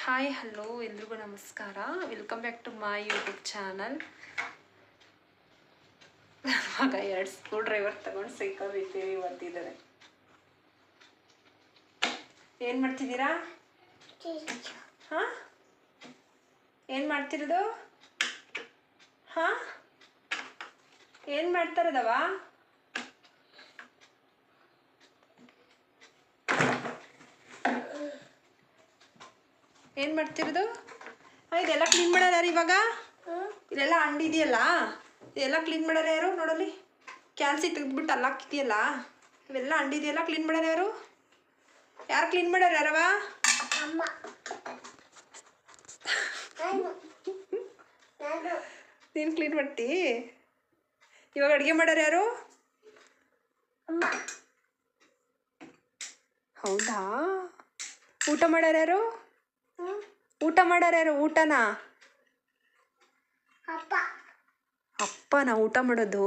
Hi hello ಎಲ್ರಿಗೂ ನಮಸ್ಕಾರ. Welcome back to my YouTube channel ಮಗ ಎರಡು ಸ್ಕ್ರೂ ಡ್ರೈವರ್ ತಗೊಂಡು ಸೈಕಲ್ ರಿಪೇರಿ ಬರ್ತಿದ್ದಾರೆ ಏನು ಮಾಡ್ತಿದ್ದೀರಾ? ಹಾಂ ಏನು ಮಾಡ್ತಿರೋದು? ಹಾ ಏನು ಮಾಡ್ತಾರದವ ಏನು ಮಾಡ್ತಿರೋದು? ಇದೆಲ್ಲ ಕ್ಲೀನ್ ಮಾಡೋರು ಯಾರು ಇವಾಗ? ಇಲ್ಲೆಲ್ಲ ಅಂಡಿದೆಯಲ್ಲ ಇದೆಲ್ಲ ಕ್ಲೀನ್ ಮಾಡೋರು ಯಾರು ನೋಡಲಿ ಕ್ಯಾಲ್ಸಿ ತೆಗೆದ್ಬಿಟ್ಟು ಅಲ್ಲಾಕಿದೆಯಲ್ಲ ಇವೆಲ್ಲ ಅಂಡಿದೆಯಲ್ಲ ಕ್ಲೀನ್ ಮಾಡೋರು ಯಾರು? ಯಾರು ಕ್ಲೀನ್ ಮಾಡೋರು ಯಾರವ? ಅಮ್ಮ. ನಾನು. ಕ್ಲೀನ್ ಮಾಡ್ತಿ? ಇವಾಗ ಅಡುಗೆ ಮಾಡೋರು ಯಾರು? ಹೌದಾ? ಊಟ ಮಾಡೋರು ಯಾರು? ಊಟ ಮಾಡೋರು ಯಾರು? ಊಟನ? ಅಪ್ಪ. ಅಪ್ಪನ? ಊಟ ಮಾಡೋದು?